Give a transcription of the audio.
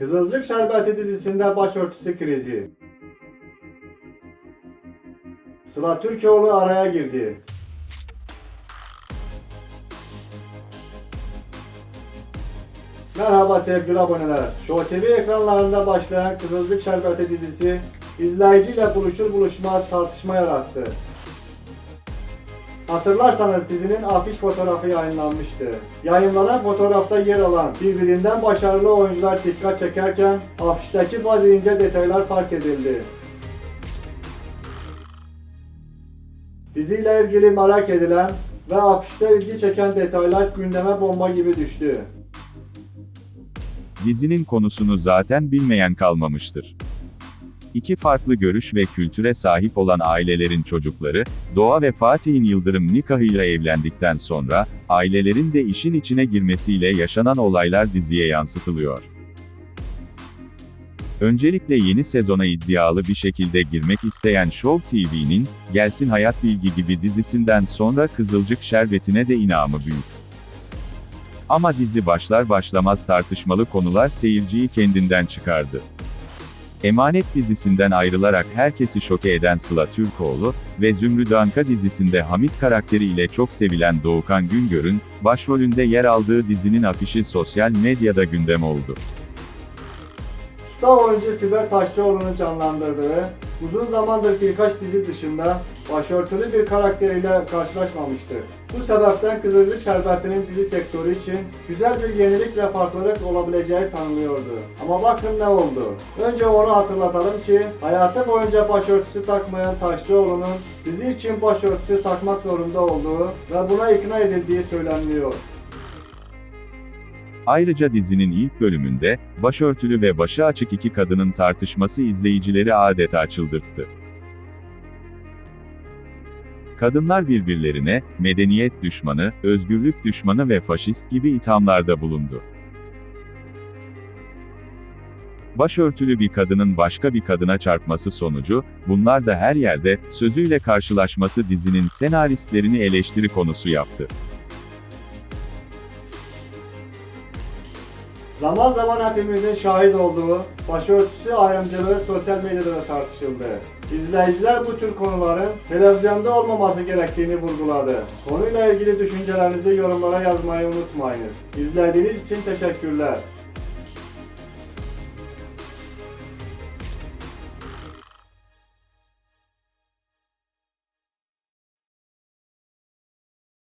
Kızılcık Şerbeti dizisinde başörtüsü krizi. Sıla Türkoğlu araya girdi. Merhaba sevgili aboneler. Show TV ekranlarında başlayan Kızılcık Şerbeti dizisi izleyiciyle buluşur buluşmaz tartışma yarattı. Hatırlarsanız dizinin afiş fotoğrafı yayınlanmıştı. Yayınlanan fotoğrafta yer alan birbirinden başarılı oyuncular dikkat çekerken afişteki bazı ince detaylar fark edildi. Diziyle ilgili merak edilen ve afişte ilgi çeken detaylar gündeme bomba gibi düştü. Dizinin konusunu zaten bilmeyen kalmamıştır. İki farklı görüş ve kültüre sahip olan ailelerin çocukları, Doğa ve Fatih'in Yıldırım nikahıyla evlendikten sonra, ailelerin de işin içine girmesiyle yaşanan olaylar diziye yansıtılıyor. Öncelikle yeni sezona iddialı bir şekilde girmek isteyen Show TV'nin, Gelsin Hayat Bilgi gibi dizisinden sonra Kızılcık Şerbeti'ne de inamı büyük. Ama dizi başlar başlamaz tartışmalı konular seyirciyi kendinden çıkardı. Emanet dizisinden ayrılarak herkesi şoke eden Sıla Türkoğlu ve Zümrüt Anka dizisinde Hamit karakteriyle çok sevilen Doğukan Güngör'ün başrolünde yer aldığı dizinin afişi sosyal medyada gündem oldu. Usta oyuncu Sibel Taşçıoğlu'nu canlandırdı ve uzun zamandır birkaç dizi dışında başörtülü bir karakteriyle karşılaşmamıştı. Bu sebepten Kızılcık Şerbeti'nin dizi sektörü için güzel bir yenilik ve farklılık olabileceği sanılıyordu. Ama bakın ne oldu. Önce onu hatırlatalım ki hayatı boyunca başörtüsü takmayan Taşçıoğlu'nun dizi için başörtüsü takmak zorunda olduğu ve buna ikna edildiği söylenmiyor. Ayrıca dizinin ilk bölümünde, başörtülü ve başı açık iki kadının tartışması izleyicileri adeta çıldırttı. Kadınlar birbirlerine, medeniyet düşmanı, özgürlük düşmanı ve faşist gibi ithamlarda bulundu. Başörtülü bir kadının başka bir kadına çarpması sonucu, bunlar da her yerde, sözüyle karşılaşması dizinin senaristlerini eleştiri konusu yaptı. Zaman zaman hepimizin şahit olduğu başörtüsü ayrımcılığı sosyal medyada da tartışıldı. İzleyiciler bu tür konuların televizyonda olmaması gerektiğini vurguladı. Konuyla ilgili düşüncelerinizi yorumlara yazmayı unutmayınız. İzlediğiniz için teşekkürler.